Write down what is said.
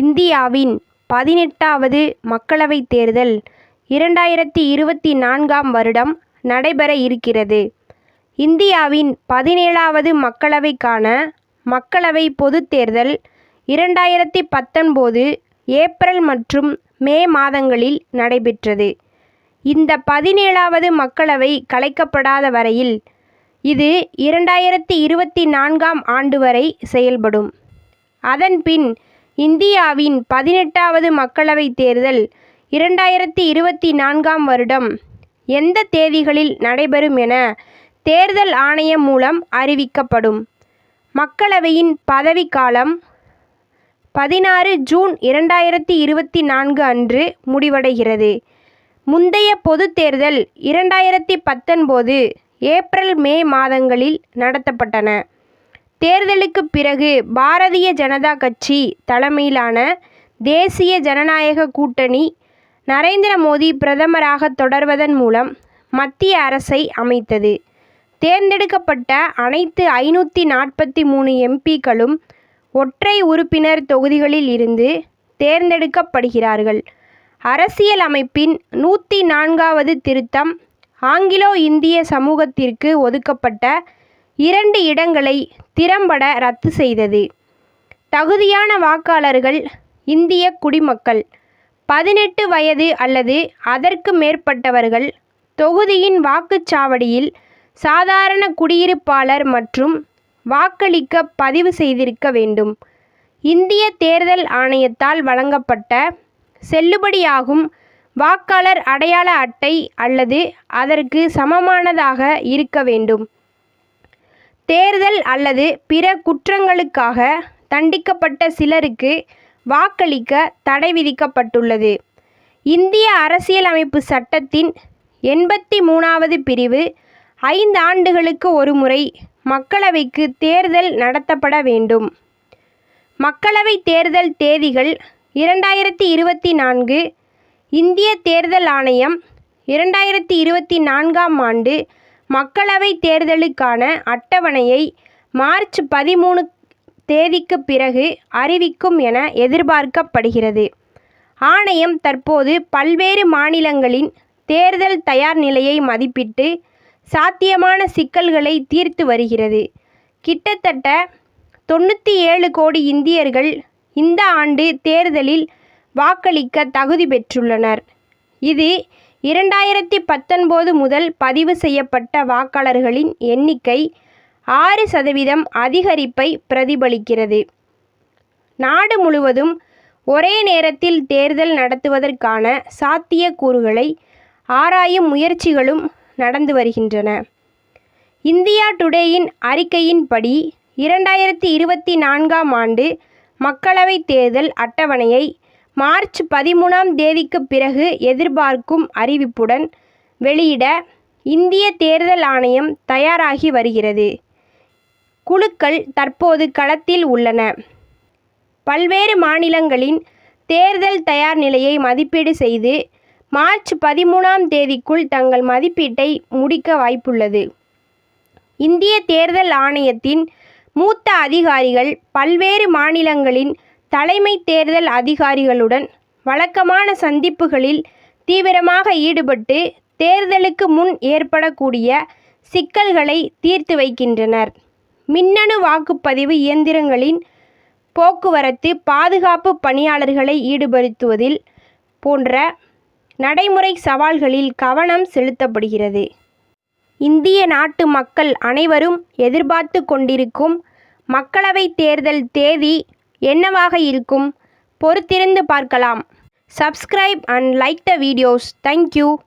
இந்தியாவின் பதினெட்டாவது மக்களவைத் தேர்தல் இரண்டாயிரத்தி இருபத்தி நான்காம் வருடம் நடைபெற இருக்கிறது. இந்தியாவின் பதினேழாவது மக்களவைக்கான மக்களவை பொதுத் தேர்தல் இரண்டாயிரத்தி பத்தொன்பது ஏப்ரல் மற்றும் மே மாதங்களில் நடைபெற்றது. இந்த பதினேழாவது மக்களவை கலைக்கப்படாத வரையில் இது இரண்டாயிரத்தி இருபத்தி நான்காம் ஆண்டு வரை செயல்படும். அதன்பின் இந்தியாவின் பதினெட்டாவது மக்களவைத் தேர்தல் இரண்டாயிரத்தி இருபத்தி நான்காம் வருடம் எந்த தேதிகளில் நடைபெறும் என தேர்தல் ஆணையம் மூலம் அறிவிக்கப்படும். மக்களவையின் பதவிக்காலம் பதினாறு ஜூன் இரண்டாயிரத்தி இருபத்தி நான்கு அன்று முடிவடைகிறது. முந்தைய பொதுத் தேர்தல் இரண்டாயிரத்தி பத்தொன்பது ஏப்ரல் மே மாதங்களில் நடத்தப்பட்டன. தேர்தலுக்கு பிறகு பாரதிய ஜனதா கட்சி தலைமையிலான தேசிய ஜனநாயக கூட்டணி நரேந்திர மோடி பிரதமராக தொடர்வதன் மூலம் மத்திய அரசை அமைத்தது. தேர்ந்தெடுக்கப்பட்ட அனைத்து ஐநூற்றி நாற்பத்தி மூணு எம்பிக்களும் ஒற்றை உறுப்பினர் தொகுதிகளில் இருந்து தேர்ந்தெடுக்கப்படுகிறார்கள். அரசியல் அமைப்பின் நூற்றி நான்காவது திருத்தம் ஆங்கிலோ இந்திய சமூகத்திற்கு ஒதுக்கப்பட்ட இரண்டு இடங்களை திறம்பட ரத்து செய்தது. தகுதியான வாக்காளர்கள் இந்திய குடிமக்கள். பதினெட்டு வயது அல்லது அதற்கு மேற்பட்டவர்கள் தொகுதியின் வாக்குச்சாவடியில் சாதாரண குடியிருப்பாளர் மற்றும் வாக்களிக்க பதிவு செய்திருக்க வேண்டும். இந்திய தேர்தல் ஆணையத்தால் வழங்கப்பட்ட செல்லுபடியாகும் வாக்காளர் அடையாள அட்டை அல்லது அதற்கு சமமானதாக இருக்க வேண்டும். தேர்தல் அல்லது பிற குற்றங்களுக்காக தண்டிக்கப்பட்ட சிலருக்கு வாக்களிக்க தடை விதிக்கப்பட்டுள்ளது. இந்திய அரசியலமைப்பு சட்டத்தின் எண்பத்தி மூணாவது பிரிவு ஐந்து ஆண்டுகளுக்கு ஒருமுறை மக்களவைக்கு தேர்தல் நடத்தப்பட வேண்டும். மக்களவை தேர்தல் தேதிகள் இரண்டாயிரத்தி இருபத்தி நான்கு இந்திய தேர்தல் ஆணையம் இரண்டாயிரத்தி இருபத்தி நான்காம் ஆண்டு மக்களவைத் தேர்தலுக்கான அட்டவணையை மார்ச் பதிமூணு தேதிக்குப் பிறகு அறிவிக்கும் என எதிர்பார்க்கப்படுகிறது. ஆணையம் தற்போது பல்வேறு மாநிலங்களின் தேர்தல் தயார் நிலையை மதிப்பிட்டு சாத்தியமான சிக்கல்களை தீர்த்து வருகிறது. கிட்டத்தட்ட தொண்ணூத்தி ஏழு கோடி இந்தியர்கள் இந்த ஆண்டு தேர்தலில் வாக்களிக்க தகுதி பெற்றுள்ளனர். இது இரண்டாயிரத்தி பத்தொன்பது முதல் பதிவு செய்யப்பட்ட வாக்காளர்களின் எண்ணிக்கை ஆறு சதவீதம் அதிகரிப்பை பிரதிபலிக்கிறது. நாடு முழுவதும் ஒரே நேரத்தில் தேர்தல் நடத்துவதற்கான சாத்தியக் கூறுகளை ஆராயும் முயற்சிகளும் நடந்து வருகின்றன. இந்தியா டுடேயின் அறிக்கையின்படி இரண்டாயிரத்தி இருபத்தி நான்காம் ஆண்டு மக்களவைத் தேர்தல் அட்டவணையை மார்ச் பதிமூணாம் தேதிக்குப் பிறகு எதிர்பார்க்கும் அறிவிப்புடன் வெளியிட இந்திய தேர்தல் ஆணையம் தயாராகி வருகிறது. குழுக்கள் தற்போது களத்தில் உள்ளன. பல்வேறு மாநிலங்களின் தேர்தல் தயார் நிலையை மதிப்பீடு செய்து மார்ச் பதிமூணாம் தேதிக்குள் தங்கள் மதிப்பீட்டை முடிக்க வாய்ப்புள்ளது. இந்திய தேர்தல் ஆணையத்தின் மூத்த அதிகாரிகள் பல்வேறு மாநிலங்களின் தலைமை தேர்தல் அதிகாரிகளுடன் வழக்கமான சந்திப்புகளில் தீவிரமாக ஈடுபட்டு தேர்தலுக்கு முன் ஏற்படக்கூடிய சிக்கல்களை தீர்த்து வைக்கின்றனர். மின்னணு வாக்குப்பதிவு இயந்திரங்களின் போக்குவரத்து பாதுகாப்பு பணியாளர்களை ஈடுபடுத்துவதில் போன்ற நடைமுறை சவால்களில் கவனம் செலுத்தப்படுகிறது. இந்திய நாட்டு மக்கள் அனைவரும் எதிர்பார்த்து கொண்டிருக்கும் மக்களவைத் தேர்தல் தேதி என்னவாக இருக்கும்? பொறுத்திருந்து பார்க்கலாம். Subscribe and like the videos. Thank you.